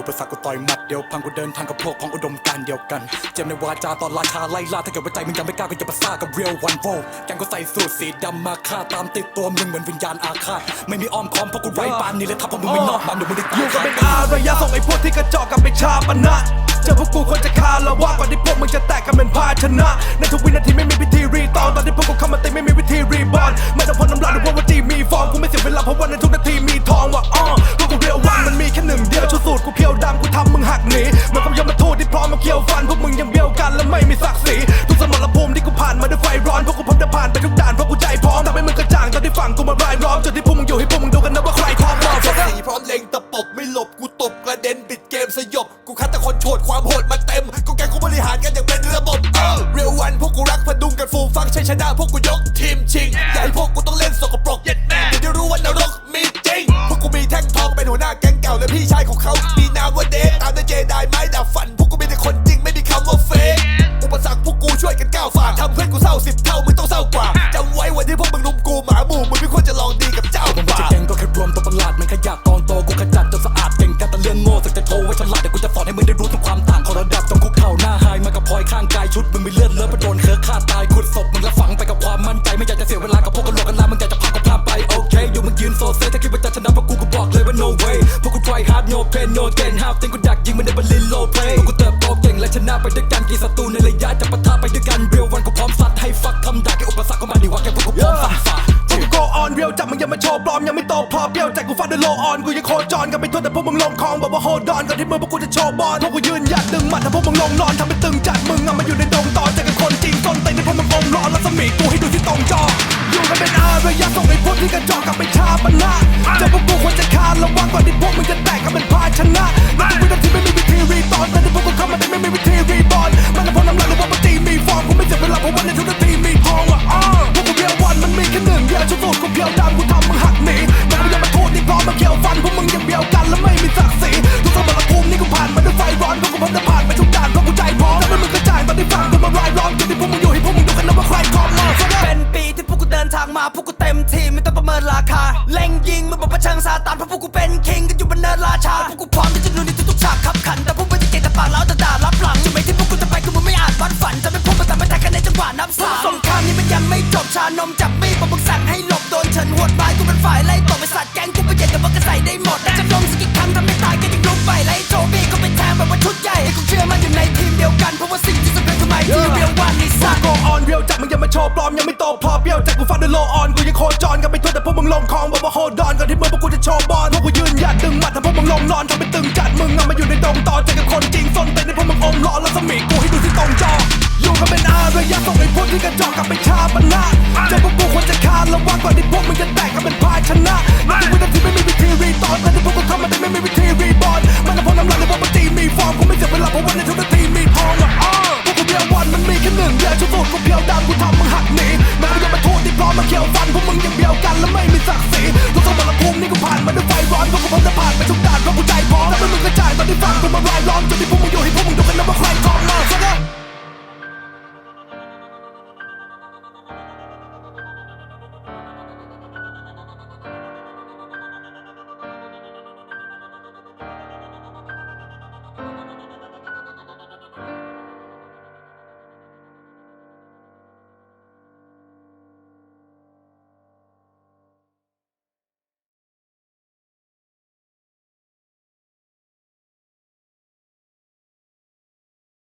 อุปสรรคกูต่อยหมัดเดียวพังกูเดินทางกับพวกของอุดมการเดียวกัน เจ็บในวาจาตอนราชาไล่ล่าถ้าเกิดว่าใจมึงยังไม่กล้าก็อย่ามาซ่ากับเรียลวันโวแกงก็ใส่สูทสีดำมาฆ่าตามติดตัวมึงเหมือนวิญญาณอาฆาตไม่มีอ้อมค้อมเพราะกูไร้ปานนี่เลยทับพราะมึงไม่นอกมันเดี๋ยวมึงได้ตาอยู่กันเป็นอารยะส่งไอ้พวกที่กระจอกกันไปชาปนะเจอพวกกูคนจะคาละวะก่อนที่พวกมึงจะแตกกันเป็นภาชนะในทุกวินาทีไม่มีพิธีรีตองตอนที่พวกกูเข้ามาต็มไม่มีวิธีรีบอลไม่ต้องพ่นน้ำลายหรือว่าวันจีมีฟองกูไม่เสียเวลาเพราะว่าในทุ และไม่มีศักดิ์ศรีทุกสมรภูมิที่กูผ่านมาด้วยไฟร้อนเพราะกูพ้นจะผ่านไปทุกด่านเพราะกูใจพร้อมทำให้มึงกระจ่างตอนที่ฝั่งกูมารายล้อมจนที่พวกมึงอยู่ให้พวกมึงดูกันนะว่าใครครอมมอบสีพร้อมเล็งตะปบไม่หลบกูตบกระเด็นปิดเกมสยบกูคัดแต่คนโฉดความโหดมาเต็มก็แกงกูบริหารกันอย่างเป็นระบบเออเรียววันพวกกูรักพดุงกันฟูฟังชัยชนะพวกกูยก กูเศร้าสิบเท่ามึงต้องเศร้ากว่าจำไว้วันที่พวกมึงลุมกูหมาหมู่มึงไม่ควรจะลองดีกับเจ้าผมไม่ป่าใช่แกงก็แค่รวมตัวประหลาดมันขยะกองโตกูขจัดจนสะอาดเก่งกันแต่เรื่องโง่สึกจะโชว์ไว้ฉลาดเดี๋ยวกูจะสอนให้มึงได้รู้ถึงความต่างของระดับต้องคุกเข่าหน้าหายมากับพลอยข้างกายชุดมึงมีเลือดเลอะเพระโดนเคิร์ฆ่าตายขุดศพมึงแล้วฝังไปกับความมั่นใจไม่อยากจะเสียเวลากับพวกกระโหลกกันลามึงอยากจะพาก็พาไปโอเคอยู่มึงยืนโซเซถ้าคิดว่าจะชนะพวกกูก็บอกเลยว่า no way พวกกู try hard no pain no gain half ติงกูดักยิงมันในบัลลิน low play พวกกูเติบโตเก่งและชนะไปด้วยกันกี่ศัตรูในระยะจะปะทะไปด้วยกันเรียววันกู ฟักคำด่าแค่อุปสรรคเข้ามาดีว่าแค่พวกกูพร้อมฟันฝ่าพวกกู go on เรียวจับมึงยังมาโชว์ปลอมยังไม่โตพอเปรี้ยวใจกูฟาดด้วยโลออนกูยังโคจรกันไปทั่วแต่พวกมึงลงคลองบอกว่าโหดอนก่อนที่มือพวกกูจะโชว์บอลพวกกูยืนหยัดดึงหมัดถ้าพวกมึงลงนอนทำเป็นตึงจัดมึงเอามาอยู่ในดงต่อใจกับคนจริงต้นเต็มในพวกมึงอมร้อนแล้วสมีกูให้ดูที่ตรงจออยู่กันเป็นอารยะส่งไอ้พวกที่กระจอกกันไปชาปนะเจอพวกกูควรจะคานระวังก่อนที่พวกมึงจะแตกกันเป็นภาชนะในทุกวินาทีไม่มีวิธีรีตอนตอนที่พวกกูเข้ามาเต็มไม่ มึงหักหนีแต่กูยังมาทูตที่พร้อมมาเกี่ยวฟันพวกมึงยังเบี้ยวกันและไม่มีศักดิ์ศรีทุกสมรภูมินี่กูผ่านมาด้วยไฟร้อนพวกกูพ้นจะผ่านไปทุกด่านเพราะกูใจพร้อมทำให้มึงกระจางตอนที่ฟังกูมารายล้อมจุดที่พวกมึงอยู่ให้พวกมึงดูกันนะว่าใครครอบมอบเป็นปีที่พวกกูเดินทางมาพวกกูเต็มที่ไม่ต้องประเมินราคาเล็งยิงมันบอกว่าเชิงซาตานเพราะพวกกูเป็นคิงกันอยู่บนเนินราชาพวกกูพร้อมที่จะลุยในทุกๆฉากขับขันแต่พวกมึงจะเก่งแต่ปากแล้วแต่ด่ารับหลังจุดหมายที่พวกกูจะไปคือมึงไม่อาจวัดฝันจะไม่พูดมาแต่ไม่แตกกันในจังหวะนับสามสงครามนี้มันยังไม่จบชานมจับมีดบอกมึงสั่งให้หลบโดนเฉินหวด ฝ่ายไล่ตบไปสัตว์แก๊งกูไปเย็นแต่ว่าก็ใส่ได้หมดแต่จะลงสักกี่ครั้งทำไม่ตายก็ยังลุกไปไล่โจบี้ก็เป็นแทงแบบว่าชุดใหญ่ให้กูเชื่อมันอยู่ในทีมเดียวกันเพราะว่าสิ่งที่สำคัญคือไมที่เรียกว่านิสัยโกออนเรียวจับมึงยังมาโชว์ปลอมยังไม่โตพอเปรี้ยวจากกูฟาดด้วยโลออนกูยังโคจรกันไปทั่วแต่พวกมึงลงคลองบอกว่าโหดอนก่อนที่มือพวกกูจะโชว์บอลพวกกูยืนหยัดดึงหมัดถ้าพวกมึงลงนอนทำเป็นตึงจัดมึงเอามาอยู่ในดงต่อใจกับคนจริงส้นเต็มในพวกมึงอมร้อนแล้วสมีกูให้ดูที่ตรงจออยู่กันเป็นอารยะส่งไอ้พวกที่กระจอกกันไป ดียวกันและไม่มีศักดิ์ศรีทุกสมรภูมินี่ก็ผ่านมาด้วยไฟร้อนพวกกูพร้อมจะผ่านไปทุกด่านเพราะกูใจพร้อมแล้วมึงกระจายตอนที่ฟังกูมารายล้อมจนที่พวกมึงอยู่ให้พวกมึงดูกันนะว่าใครครอบมากซะนะ